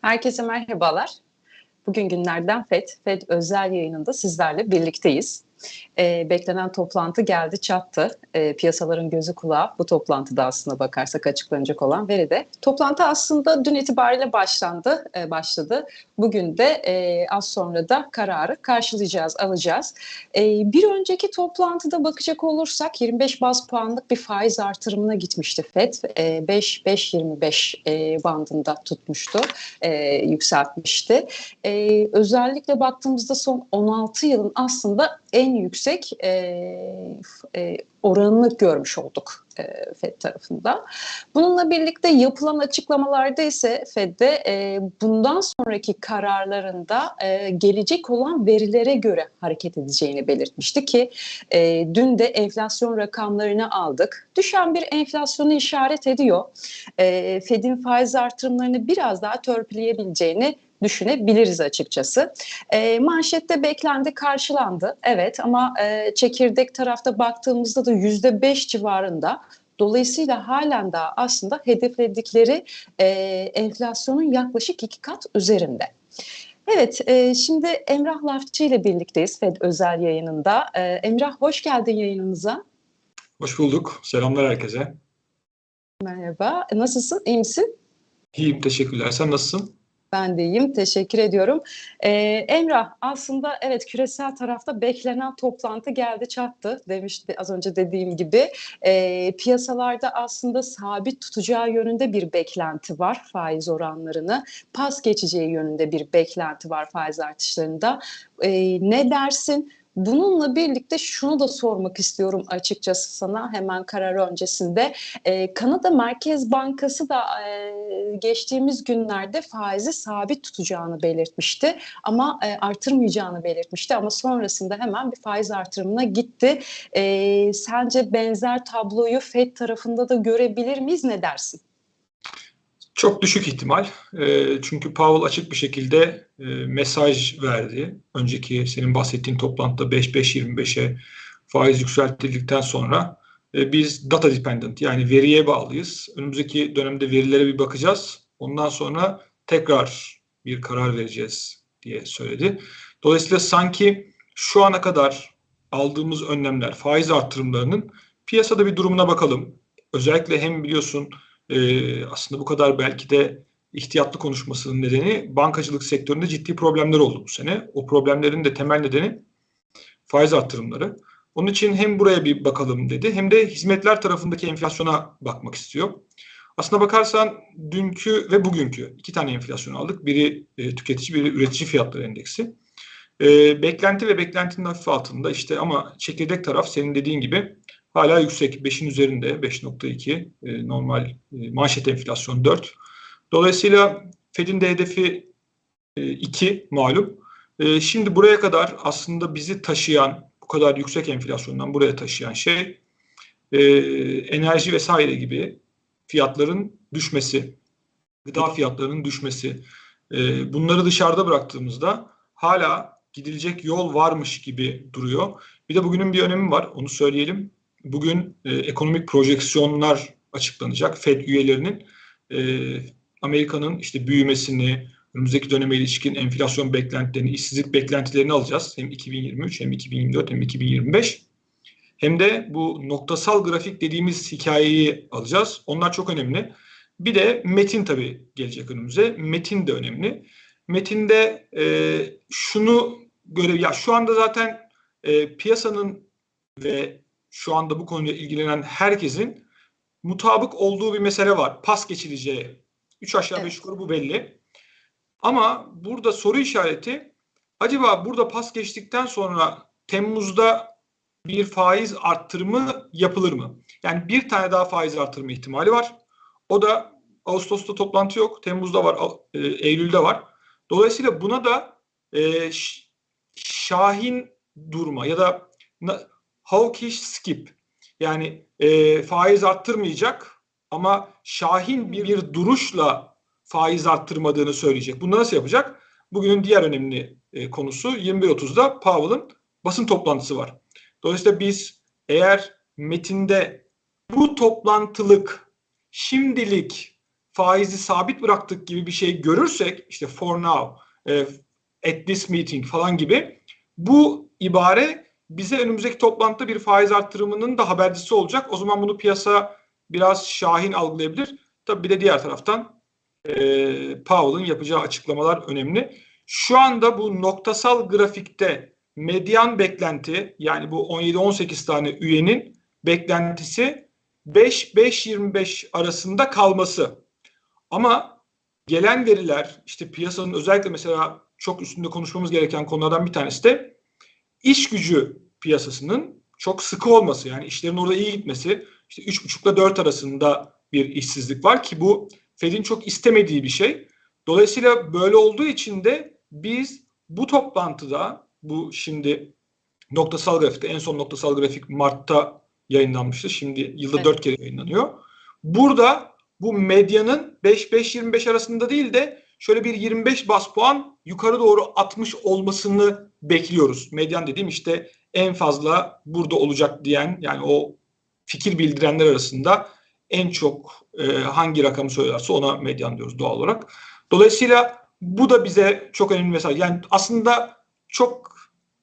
Herkese merhabalar. Bugün günlerden FED, FED özel yayınında sizlerle birlikteyiz. E, beklenen toplantı geldi çattı. E, piyasaların gözü kulağı bu toplantıda aslında bakarsak açıklanacak olan veride. Toplantı aslında dün itibariyle başlandı, e, başladı. Bugün de e, az sonra da kararı karşılayacağız, alacağız. E, bir önceki toplantıda bakacak olursak 25 baz puanlık bir faiz artırımına gitmişti FED. E, 5-5-25 e, bandında tutmuştu, e, yükseltmişti. E, özellikle baktığımızda son 16 yılın aslında en yüksek e, e, oranını görmüş olduk e, FED tarafında. Bununla birlikte yapılan açıklamalarda ise FED'de e, bundan sonraki kararlarında e, gelecek olan verilere göre hareket edeceğini belirtmişti ki e, dün de enflasyon rakamlarını aldık. Düşen bir enflasyonu işaret ediyor. E, FED'in faiz artırımlarını biraz daha törpüleyebileceğini düşünebiliriz açıkçası. E, manşette beklendi karşılandı evet ama e, çekirdek tarafta baktığımızda da yüzde beş civarında. Dolayısıyla halen daha aslında hedefledikleri e, enflasyonun yaklaşık iki kat üzerinde. Evet, e, şimdi Emrah Lafçı ile birlikteyiz FED özel yayınında. E, Emrah hoş geldin yayınımıza. Hoş bulduk. Selamlar herkese. Merhaba. Nasılsın? İyi misin? İyiyim, teşekkürler. Sen nasılsın? Ben de iyiyim. Teşekkür ediyorum. Ee, Emrah aslında evet küresel tarafta beklenen toplantı geldi çattı demişti az önce dediğim gibi. Ee, piyasalarda aslında sabit tutacağı yönünde bir beklenti var faiz oranlarını. Pas geçeceği yönünde bir beklenti var faiz artışlarında. Ee, ne dersin? Bununla birlikte şunu da sormak istiyorum açıkçası sana hemen karar öncesinde. Ee, Kanada Merkez Bankası da e, geçtiğimiz günlerde faizi sabit tutacağını belirtmişti ama e, artırmayacağını belirtmişti ama sonrasında hemen bir faiz artırımına gitti. E, sence benzer tabloyu FED tarafında da görebilir miyiz? Ne dersin? Çok düşük ihtimal. E, çünkü Powell açık bir şekilde e, mesaj verdi. Önceki senin bahsettiğin toplantıda 5-5-25'e faiz yükseltildikten sonra e, biz data dependent yani veriye bağlıyız. Önümüzdeki dönemde verilere bir bakacağız. Ondan sonra tekrar bir karar vereceğiz diye söyledi. Dolayısıyla sanki şu ana kadar aldığımız önlemler, faiz artırımlarının piyasada bir durumuna bakalım. Özellikle hem biliyorsun e, aslında bu kadar belki de ihtiyatlı konuşmasının nedeni bankacılık sektöründe ciddi problemler oldu bu sene. O problemlerin de temel nedeni faiz arttırımları. Onun için hem buraya bir bakalım dedi hem de hizmetler tarafındaki enflasyona bakmak istiyor. Aslına bakarsan dünkü ve bugünkü iki tane enflasyon aldık. Biri e, tüketici, biri üretici fiyatları endeksi. E, beklenti ve beklentinin hafif altında işte ama çekirdek taraf senin dediğin gibi hala yüksek. 5'in üzerinde 5.2 e, normal e, manşet enflasyon 4. Dolayısıyla Fed'in de hedefi e, 2 malum. E, şimdi buraya kadar aslında bizi taşıyan bu kadar yüksek enflasyondan buraya taşıyan şey e, enerji vesaire gibi fiyatların düşmesi, gıda fiyatlarının düşmesi. E, bunları dışarıda bıraktığımızda hala gidilecek yol varmış gibi duruyor. Bir de bugünün bir önemi var, onu söyleyelim. Bugün e, ekonomik projeksiyonlar açıklanacak. Fed üyelerinin e, Amerika'nın işte büyümesini, önümüzdeki döneme ilişkin enflasyon beklentilerini, işsizlik beklentilerini alacağız. Hem 2023 hem 2024 hem 2025. Hem de bu noktasal grafik dediğimiz hikayeyi alacağız. Onlar çok önemli. Bir de metin tabii gelecek önümüze. Metin de önemli. Metinde e, şunu göre ya şu anda zaten e, piyasanın ve şu anda bu konuyla ilgilenen herkesin mutabık olduğu bir mesele var. Pas geçileceği. Üç aşağı beş yukarı bu belli. Ama burada soru işareti acaba burada pas geçtikten sonra Temmuz'da bir faiz arttırımı yapılır mı? Yani bir tane daha faiz arttırma ihtimali var. O da Ağustos'ta toplantı yok. Temmuz'da var, e, Eylül'de var. Dolayısıyla buna da e, şahin durma ya da hawkish skip yani e, faiz arttırmayacak ama şahin bir, bir duruşla faiz arttırmadığını söyleyecek. Bunu nasıl yapacak? Bugünün diğer önemli e, konusu 21.30'da Powell'ın basın toplantısı var. Dolayısıyla biz eğer metinde bu toplantılık şimdilik faizi sabit bıraktık gibi bir şey görürsek işte for now, e, at this meeting falan gibi bu ibare bize önümüzdeki toplantıda bir faiz arttırımının da habercisi olacak. O zaman bunu piyasa biraz şahin algılayabilir. Tabii bir de diğer taraftan e, Powell'ın yapacağı açıklamalar önemli. Şu anda bu noktasal grafikte medyan beklenti yani bu 17-18 tane üyenin beklentisi 5-5-25 arasında kalması. Ama gelen veriler işte piyasanın özellikle mesela çok üstünde konuşmamız gereken konulardan bir tanesi de iş gücü piyasasının çok sıkı olması yani işlerin orada iyi gitmesi işte 3,5 ile 4 arasında bir işsizlik var ki bu Fed'in çok istemediği bir şey. Dolayısıyla böyle olduğu için de biz bu toplantıda bu şimdi noktasal grafikte en son noktasal grafik Mart'ta yayınlanmıştı. Şimdi yılda Evet. 4 kere yayınlanıyor. Burada bu medyanın 5-5-25 arasında değil de şöyle bir 25 bas puan yukarı doğru atmış olmasını bekliyoruz. Medyan dediğim işte en fazla burada olacak diyen yani o fikir bildirenler arasında en çok e, hangi rakamı söylerse ona medyan diyoruz doğal olarak. Dolayısıyla bu da bize çok önemli mesaj. Yani aslında çok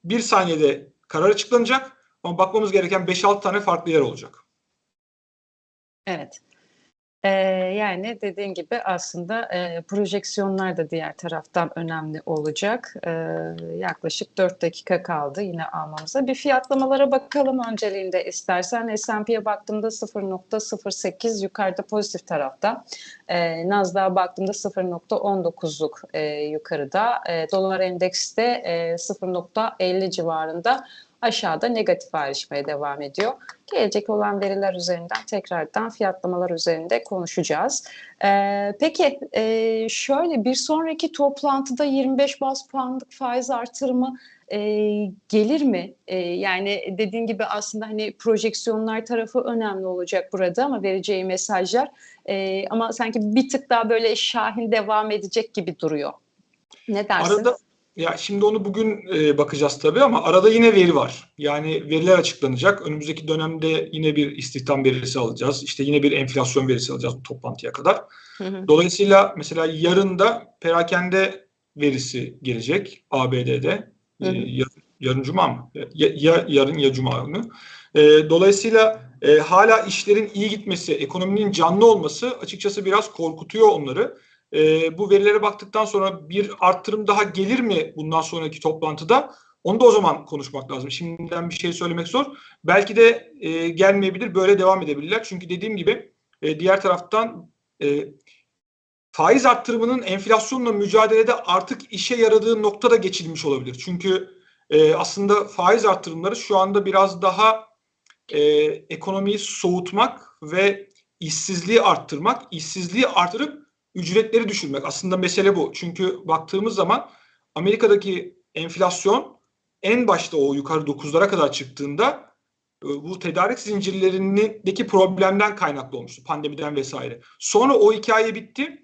bir saniyede karar açıklanacak ama bakmamız gereken 5-6 tane farklı yer olacak. Evet. Ee, yani dediğin gibi aslında e, projeksiyonlar da diğer taraftan önemli olacak. Ee, yaklaşık 4 dakika kaldı yine almamıza. Bir fiyatlamalara bakalım önceliğinde istersen. S&P'ye baktığımda 0.08 yukarıda pozitif tarafta. Ee, Nasdaq'a baktığımda 0.19'luk e, yukarıda. E, dolar endekste e, 0.50 civarında aşağıda negatif ayrışmaya devam ediyor. Gelecek olan veriler üzerinden tekrardan fiyatlamalar üzerinde konuşacağız. Ee, peki e, şöyle bir sonraki toplantıda 25 bas puanlık faiz artırımı e, gelir mi? E, yani dediğin gibi aslında hani projeksiyonlar tarafı önemli olacak burada ama vereceği mesajlar e, ama sanki bir tık daha böyle şahin devam edecek gibi duruyor. Ne dersin? Arada ya şimdi onu bugün e, bakacağız tabii ama arada yine veri var. Yani veriler açıklanacak. Önümüzdeki dönemde yine bir istihdam verisi alacağız. İşte yine bir enflasyon verisi alacağız bu toplantıya kadar. Hı hı. Dolayısıyla mesela yarın da perakende verisi gelecek ABD'de. Hı hı. Ee, yarın, yarın cuma mı? Ya, ya yarın ya cuma günü. Ee, dolayısıyla e, hala işlerin iyi gitmesi, ekonominin canlı olması açıkçası biraz korkutuyor onları. Ee, bu verilere baktıktan sonra bir arttırım daha gelir mi bundan sonraki toplantıda? Onu da o zaman konuşmak lazım. Şimdiden bir şey söylemek zor. Belki de e, gelmeyebilir, böyle devam edebilirler. Çünkü dediğim gibi e, diğer taraftan e, faiz arttırımının enflasyonla mücadelede artık işe yaradığı noktada geçilmiş olabilir. Çünkü e, aslında faiz arttırımları şu anda biraz daha e, ekonomiyi soğutmak ve işsizliği arttırmak, işsizliği artırıp ücretleri düşürmek. Aslında mesele bu. Çünkü baktığımız zaman Amerika'daki enflasyon en başta o yukarı 9'lara kadar çıktığında e, bu tedarik zincirlerindeki problemden kaynaklı olmuştu. Pandemiden vesaire. Sonra o hikaye bitti.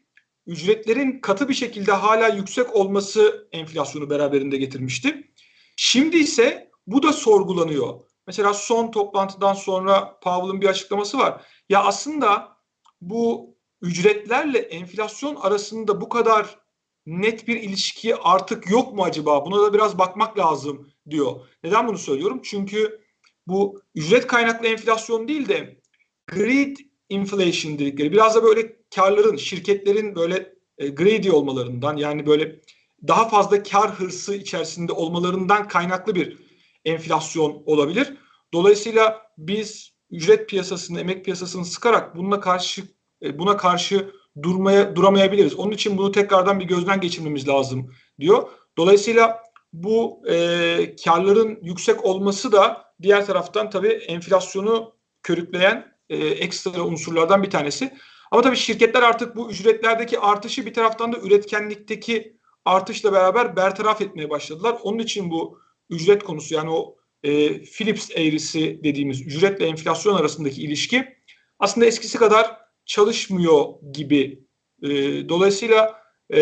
Ücretlerin katı bir şekilde hala yüksek olması enflasyonu beraberinde getirmişti. Şimdi ise bu da sorgulanıyor. Mesela son toplantıdan sonra Powell'ın bir açıklaması var. Ya aslında bu ücretlerle enflasyon arasında bu kadar net bir ilişki artık yok mu acaba? Buna da biraz bakmak lazım diyor. Neden bunu söylüyorum? Çünkü bu ücret kaynaklı enflasyon değil de greed inflation dedikleri biraz da böyle karların, şirketlerin böyle e, greedy olmalarından yani böyle daha fazla kar hırsı içerisinde olmalarından kaynaklı bir enflasyon olabilir. Dolayısıyla biz ücret piyasasını, emek piyasasını sıkarak bununla karşı e, buna karşı durmaya duramayabiliriz. Onun için bunu tekrardan bir gözden geçirmemiz lazım diyor. Dolayısıyla bu e, karların yüksek olması da diğer taraftan tabii enflasyonu körükleyen e, ekstra unsurlardan bir tanesi. Ama tabii şirketler artık bu ücretlerdeki artışı bir taraftan da üretkenlikteki artışla beraber bertaraf etmeye başladılar. Onun için bu ücret konusu yani o e, Philips eğrisi dediğimiz ücretle enflasyon arasındaki ilişki aslında eskisi kadar çalışmıyor gibi. E, dolayısıyla e,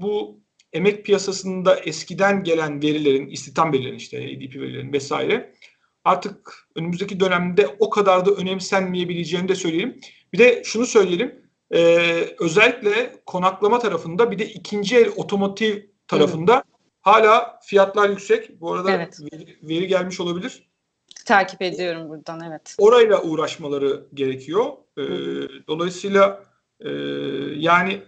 bu emek piyasasında eskiden gelen verilerin, istihdam verilerin işte ADP verilerin vesaire artık önümüzdeki dönemde o kadar da önemsenmeyebileceğini de söyleyelim. Bir de şunu söyleyelim. e, özellikle konaklama tarafında bir de ikinci el otomotiv tarafında hala fiyatlar yüksek. Bu arada Evet. veri, veri gelmiş olabilir. Takip ediyorum buradan evet. Orayla uğraşmaları gerekiyor. E, dolayısıyla e, yani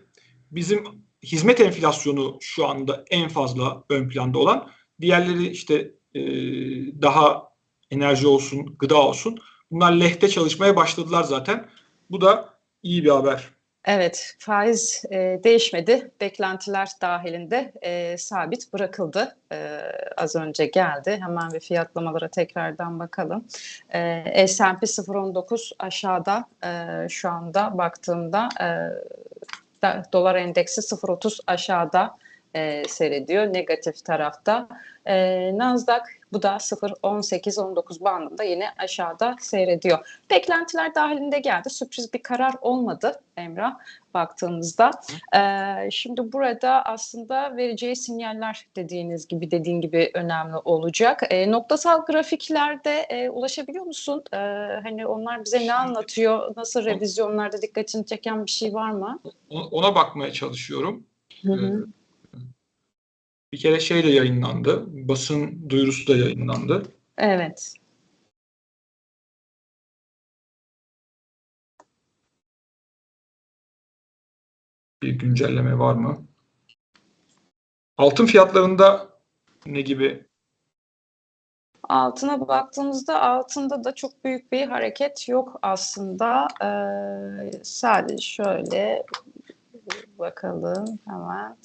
bizim hizmet enflasyonu şu anda en fazla ön planda olan. Diğerleri işte e, daha enerji olsun, gıda olsun. Bunlar lehte çalışmaya başladılar zaten. Bu da iyi bir haber. Evet, faiz e, değişmedi. Beklentiler dahilinde e, sabit bırakıldı. E, az önce geldi. Hemen bir fiyatlamalara tekrardan bakalım. E, S&P 0.19 aşağıda e, şu anda baktığımda e, dolar endeksi 0.30 aşağıda e, seyrediyor negatif tarafta. E, Nasdaq bu da 0.18-19 bandında yine aşağıda seyrediyor. Beklentiler dahilinde geldi. Sürpriz bir karar olmadı Emrah baktığımızda. Ee, şimdi burada aslında vereceği sinyaller dediğiniz gibi dediğin gibi önemli olacak. Ee, noktasal grafiklerde e, ulaşabiliyor musun? Ee, hani onlar bize ne anlatıyor? Nasıl revizyonlarda dikkatini çeken bir şey var mı? Ona bakmaya çalışıyorum. Hı hı. Bir kere şey de yayınlandı. Basın duyurusu da yayınlandı. Evet. Bir güncelleme var mı? Altın fiyatlarında ne gibi? Altına baktığımızda altında da çok büyük bir hareket yok aslında. Ee, sadece şöyle bakalım hemen.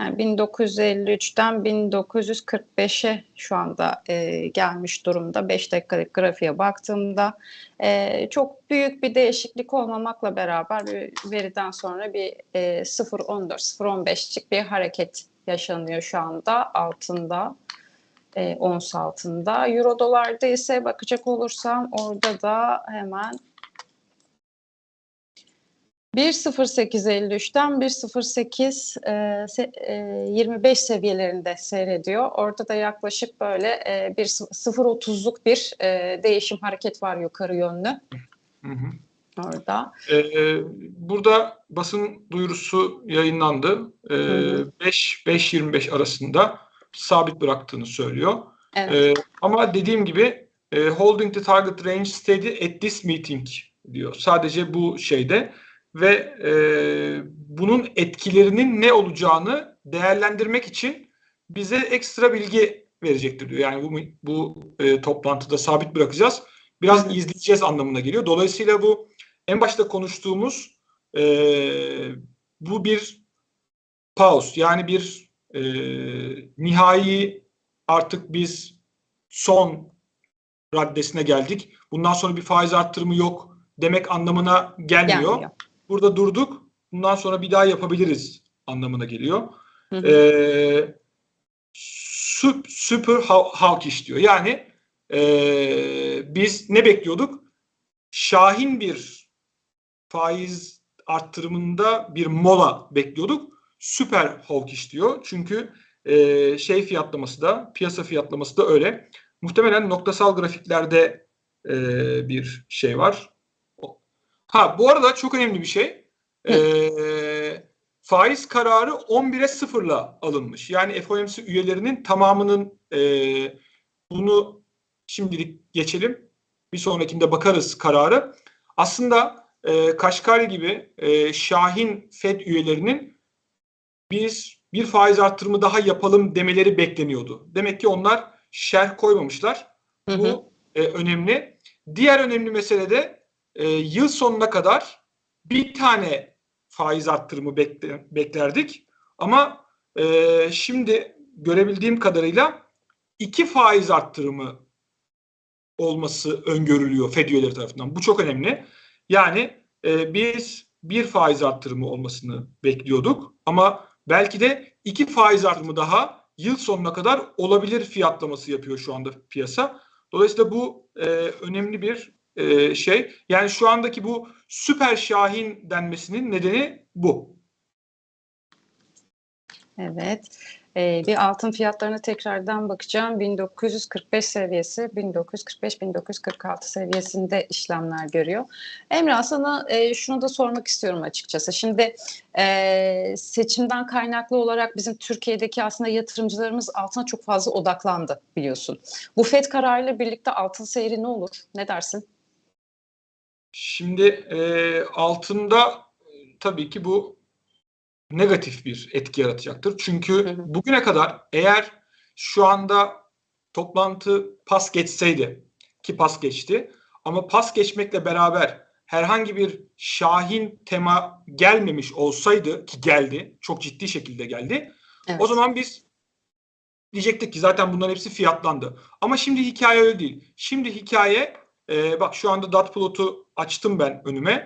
Yani 1953'ten 1945'e şu anda e, gelmiş durumda. 5 dakikalık grafiğe baktığımda e, çok büyük bir değişiklik olmamakla beraber bir veriden sonra bir e, 0.14, 0.15'lik bir hareket yaşanıyor şu anda altında e, ons altında. Euro dolarda ise bakacak olursam orada da hemen 1.0853'ten 1.08 e, e, 25 seviyelerinde seyrediyor. Orada da yaklaşık böyle e, bir 0.30'luk bir değişim hareket var yukarı yönlü Hı hı. orada. Ee, burada basın duyurusu yayınlandı. Ee, Hı 5-5.25 arasında sabit bıraktığını söylüyor. Evet. Ee, ama dediğim gibi e, holding the target range steady at this meeting diyor. Sadece bu şeyde ve e, bunun etkilerinin ne olacağını değerlendirmek için bize ekstra bilgi verecektir diyor. Yani bu bu e, toplantıda sabit bırakacağız. Biraz izleyeceğiz anlamına geliyor. Dolayısıyla bu en başta konuştuğumuz e, bu bir pause yani bir e, nihai artık biz son raddesine geldik. Bundan sonra bir faiz arttırımı yok demek anlamına gelmiyor. Gelmiyor. Burada durduk. Bundan sonra bir daha yapabiliriz anlamına geliyor. Hı hı. Ee, sü- super hav- hawkish diyor. Yani ee, biz ne bekliyorduk? Şahin bir faiz arttırımında bir mola bekliyorduk. Süper hawkish diyor. Çünkü ee, şey fiyatlaması da piyasa fiyatlaması da öyle. Muhtemelen noktasal grafiklerde ee, bir şey var. Ha bu arada çok önemli bir şey. Ee, faiz kararı 11'e 0'la alınmış. Yani FOMC üyelerinin tamamının ee, bunu şimdilik geçelim. Bir sonrakinde bakarız kararı. Aslında e, Kaşkari gibi e, Şahin Fed üyelerinin biz bir faiz arttırımı daha yapalım demeleri bekleniyordu. Demek ki onlar şerh koymamışlar. Hı hı. Bu e, önemli. Diğer önemli mesele de e, yıl sonuna kadar bir tane faiz arttırımı bekle- beklerdik. Ama e, şimdi görebildiğim kadarıyla iki faiz arttırımı olması öngörülüyor Fed üyeleri tarafından. Bu çok önemli. Yani e, biz bir faiz arttırımı olmasını bekliyorduk ama belki de iki faiz arttırımı daha yıl sonuna kadar olabilir fiyatlaması yapıyor şu anda piyasa. Dolayısıyla bu e, önemli bir e, şey. Yani şu andaki bu süper şahin denmesinin nedeni bu. Evet. Ee, bir altın fiyatlarına tekrardan bakacağım. 1945 seviyesi, 1945-1946 seviyesinde işlemler görüyor. Emrah sana e, şunu da sormak istiyorum açıkçası. Şimdi e, seçimden kaynaklı olarak bizim Türkiye'deki aslında yatırımcılarımız altına çok fazla odaklandı biliyorsun. Bu FED kararıyla birlikte altın seyri ne olur? Ne dersin? Şimdi e, altında tabii ki bu negatif bir etki yaratacaktır. Çünkü bugüne kadar eğer şu anda toplantı pas geçseydi ki pas geçti ama pas geçmekle beraber herhangi bir şahin tema gelmemiş olsaydı ki geldi çok ciddi şekilde geldi Evet. o zaman biz diyecektik ki zaten bunların hepsi fiyatlandı. Ama şimdi hikaye öyle değil. Şimdi hikaye e, bak şu anda dot plot'u açtım ben önüme.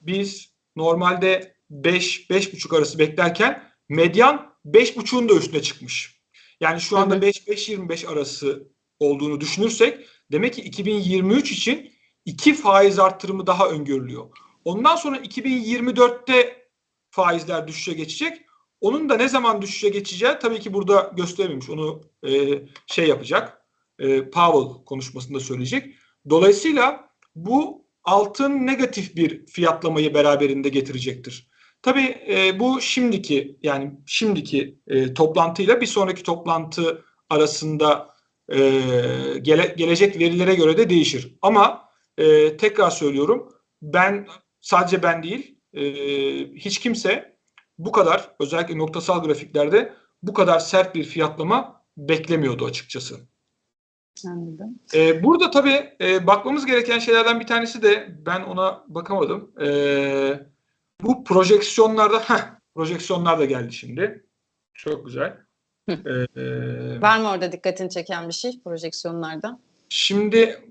Biz normalde 5 5,5 arası beklerken medyan 5,5'un da üstüne çıkmış. Yani şu anda Hı hı. 5-5-25 arası olduğunu düşünürsek demek ki 2023 için iki faiz arttırımı daha öngörülüyor. Ondan sonra 2024'te faizler düşüşe geçecek. Onun da ne zaman düşüşe geçeceği tabii ki burada gösterememiş. Onu e, şey yapacak. E, Powell konuşmasında söyleyecek. Dolayısıyla bu altın negatif bir fiyatlamayı beraberinde getirecektir. Tabii e, bu şimdiki yani şimdiki e, toplantıyla bir sonraki toplantı arasında e, gele, gelecek verilere göre de değişir. Ama e, tekrar söylüyorum ben sadece ben değil e, hiç kimse bu kadar özellikle noktasal grafiklerde bu kadar sert bir fiyatlama beklemiyordu açıkçası. Anladım. Ee, burada tabii e, bakmamız gereken şeylerden bir tanesi de ben ona bakamadım. Ee, bu projeksiyonlarda heh, projeksiyonlar da geldi şimdi. Çok güzel. Ee, Var mı orada dikkatini çeken bir şey projeksiyonlarda? Şimdi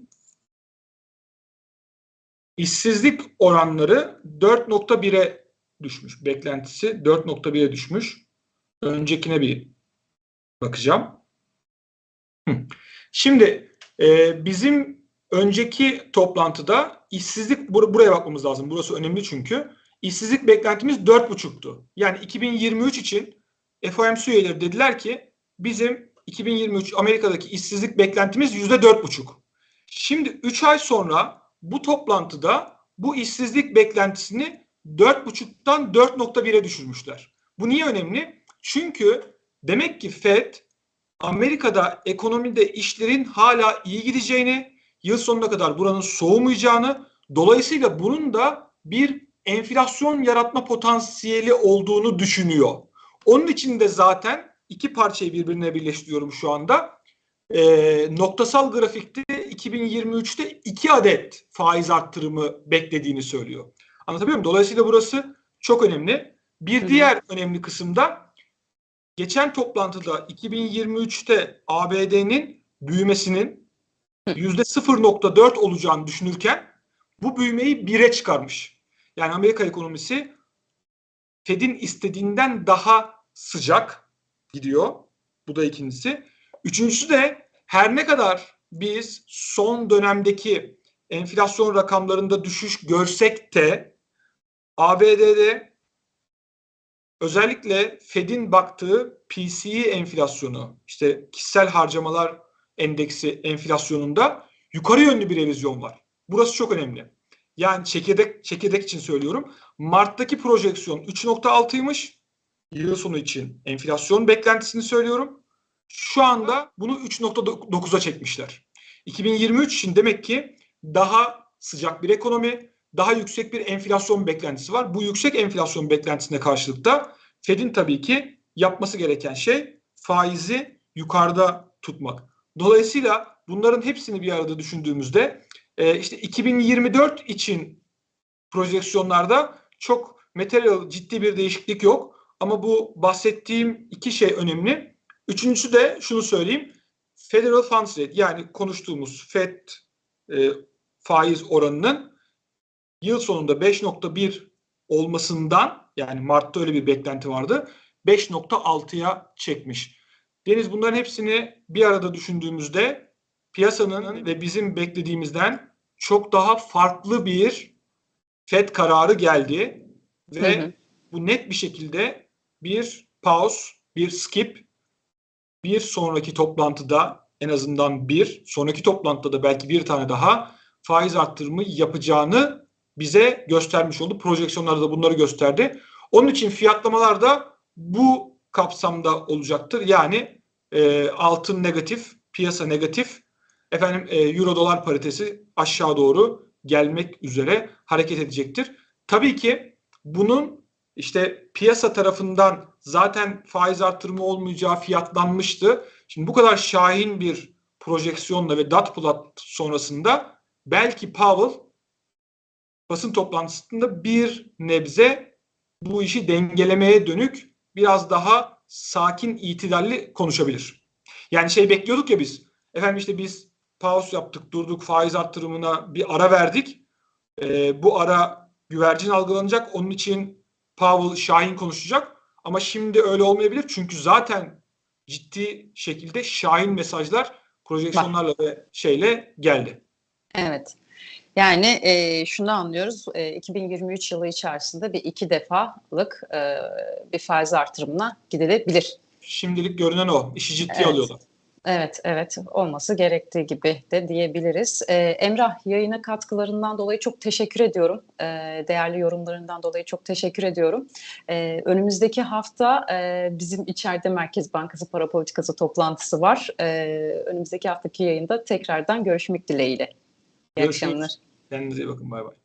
işsizlik oranları 4.1'e düşmüş. Beklentisi 4.1'e düşmüş. Öncekine bir bakacağım. Hı. Şimdi e, bizim önceki toplantıda işsizlik bur- buraya bakmamız lazım. Burası önemli çünkü. İşsizlik beklentimiz 4.5'tu. Yani 2023 için FOMC üyeleri dediler ki bizim 2023 Amerika'daki işsizlik beklentimiz %4.5. Şimdi 3 ay sonra bu toplantıda bu işsizlik beklentisini 4.5'tan 4.1'e düşürmüşler. Bu niye önemli? Çünkü demek ki Fed Amerika'da ekonomide işlerin hala iyi gideceğini, yıl sonuna kadar buranın soğumayacağını, dolayısıyla bunun da bir enflasyon yaratma potansiyeli olduğunu düşünüyor. Onun için de zaten iki parçayı birbirine birleştiriyorum şu anda. Ee, noktasal grafikte 2023'te iki adet faiz arttırımı beklediğini söylüyor. Anlatabiliyor muyum? Dolayısıyla burası çok önemli. Bir diğer önemli kısımda geçen toplantıda 2023'te ABD'nin büyümesinin yüzde 0.4 olacağını düşünürken bu büyümeyi 1'e çıkarmış. Yani Amerika ekonomisi Fed'in istediğinden daha sıcak gidiyor. Bu da ikincisi. Üçüncüsü de her ne kadar biz son dönemdeki enflasyon rakamlarında düşüş görsek de ABD'de özellikle Fed'in baktığı PCE enflasyonu, işte kişisel harcamalar endeksi enflasyonunda yukarı yönlü bir revizyon var. Burası çok önemli. Yani çekirdek çekirdek için söylüyorum. Mart'taki projeksiyon 3.6'ymış. Yıl sonu için enflasyon beklentisini söylüyorum. Şu anda bunu 3.9'a çekmişler. 2023 için demek ki daha sıcak bir ekonomi, daha yüksek bir enflasyon beklentisi var. Bu yüksek enflasyon beklentisine karşılık da Fed'in tabii ki yapması gereken şey faizi yukarıda tutmak. Dolayısıyla bunların hepsini bir arada düşündüğümüzde e, işte 2024 için projeksiyonlarda çok material ciddi bir değişiklik yok. Ama bu bahsettiğim iki şey önemli. Üçüncüsü de şunu söyleyeyim. Federal Funds Rate yani konuştuğumuz Fed e, faiz oranının yıl sonunda 5.1 olmasından yani Mart'ta öyle bir beklenti vardı. 5.6'ya çekmiş. Deniz bunların hepsini bir arada düşündüğümüzde piyasanın ve bizim beklediğimizden çok daha farklı bir FED kararı geldi ve Hı hı. bu net bir şekilde bir pause, bir skip bir sonraki toplantıda en azından bir, sonraki toplantıda da belki bir tane daha faiz arttırımı yapacağını bize göstermiş oldu. Projeksiyonlarda da bunları gösterdi. Onun için fiyatlamalar da bu kapsamda olacaktır. Yani e, altın negatif, piyasa negatif, efendim e, euro dolar paritesi aşağı doğru gelmek üzere hareket edecektir. Tabii ki bunun işte piyasa tarafından zaten faiz artırımı olmayacağı fiyatlanmıştı. Şimdi bu kadar şahin bir projeksiyonla ve dat plat sonrasında belki Powell basın toplantısında bir nebze bu işi dengelemeye dönük biraz daha sakin, itidalli konuşabilir. Yani şey bekliyorduk ya biz. Efendim işte biz pause yaptık, durduk, faiz arttırımına bir ara verdik. Ee, bu ara güvercin algılanacak. Onun için Powell Şahin konuşacak. Ama şimdi öyle olmayabilir. Çünkü zaten ciddi şekilde Şahin mesajlar projeksiyonlarla ve şeyle geldi. Evet. Yani e, şunu anlıyoruz. E, 2023 yılı içerisinde bir iki defalık e, bir faiz artırımına gidilebilir. Şimdilik görünen o. İşi ciddiye Evet. alıyorlar. Evet, evet. Olması gerektiği gibi de diyebiliriz. Ee, Emrah, yayına katkılarından dolayı çok teşekkür ediyorum. Ee, değerli yorumlarından dolayı çok teşekkür ediyorum. Ee, önümüzdeki hafta e, bizim içeride Merkez Bankası Para Politikası toplantısı var. Ee, önümüzdeki haftaki yayında tekrardan görüşmek dileğiyle. İyi Görüşürüz. akşamlar. Kendinize iyi bakın. Bay bay.